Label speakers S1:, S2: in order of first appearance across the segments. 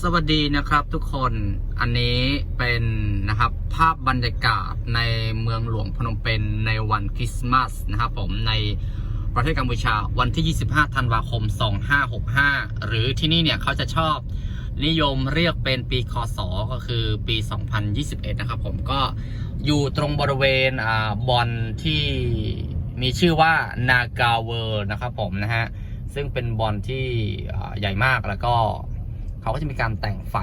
S1: สวัสดีนะครับทุกคนอันนี้เป็นนะครับภาพบรรยากาศในเมืองหลวงพนมเปญในวันคริสต์มาสนะครับผมในประเทศกัมพูชาวันที่ 25 ธันวาคม 2565 หรือที่นี่เนี่ยเขาจะชอบนิยมเรียกเป็นปีคศก็คือปี 2021 นะครับผมก็อยู่ตรงบริเวณอ่าบอลที่มีชื่อว่านากาเวอร์นะครับผมนะฮะซึ่งเป็นบอลที่ใหญ่มากแล้วก็ เขาก็จะมีการแต่งไฟ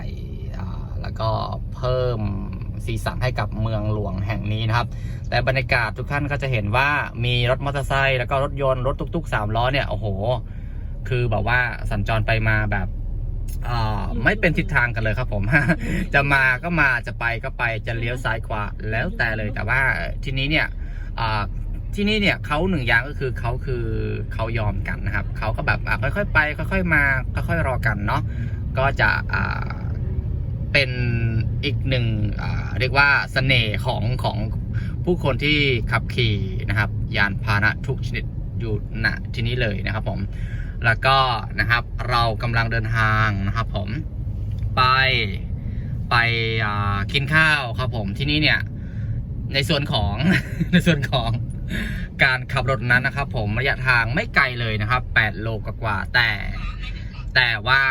S1: แล้วก็เพิ่มสีสันให้กับเมืองหลวงแห่งนี้นะครับ แต่บรรยากาศทุกท่านก็จะเห็นว่ามีรถมอเตอร์ไซค์แล้วก็รถยนต์รถตุกๆสามล้อเนี่ยโอ้โห คือแบบว่าสัญจรไปมาแบบไม่เป็นทิศทางกันเลยครับผม จะมาก็มาจะไปก็ไปจะเลี้ยวซ้ายขวาแล้วแต่เลยแต่ว่าทีนี้เนี่ยที่นี่เนี่ยเขาหนึ่งอย่างก็คือเขาคือเขายอมกันนะครับเขาก็แบบอะค่อยๆไป ค่อยๆมาค่อยๆรอกันเนาะ ก็จะเป็นอีกหนึ่งเรียกว่าเสน่ห์ของของผู้คนที่ขับขี่นะครับ ยานพาหนะทุกชนิดอยู่ณที่นี้เลยนะครับผมแล้วก็นะครับเรากำลังเดินทางนะครับผมไปไปกินข้าวครับผมที่นี่เนี่ยในส่วนของในส่วนของการขับรถนั้นนะครับ ผมระยะทางไม่ไกลเลยนะครับ 8 โลกว่าแต่แต่ว่า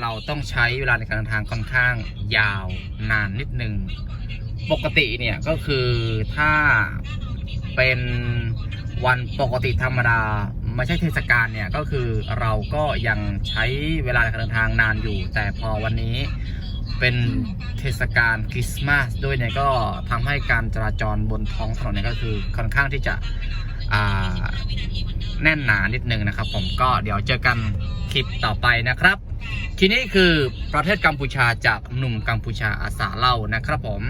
S1: เราต้องใช้เวลาในการเดินทางค่อนข้างยาวนานนิดนึง ปกติเนี่ยก็คือถ้าเป็นวันปกติธรรมดาไม่ใช่เทศกาลเนี่ยก็คือเราก็ยังใช้เวลาในการเดินทางนานอยู่ แต่พอวันนี้เป็นเทศกาลคริสต์มาสด้วยเนี่ยก็ทำให้การจราจรบนท้องถนนเนี่ยก็คือค่อนข้างที่จะแน่นหนานิดนึงนะครับ ผมก็เดี๋ยวเจอกันคลิปต่อไปนะครับ ทีนี้คือประเทศกัมพูชาจากหนุ่มกัมพูชาอาสาเล่านะครับผม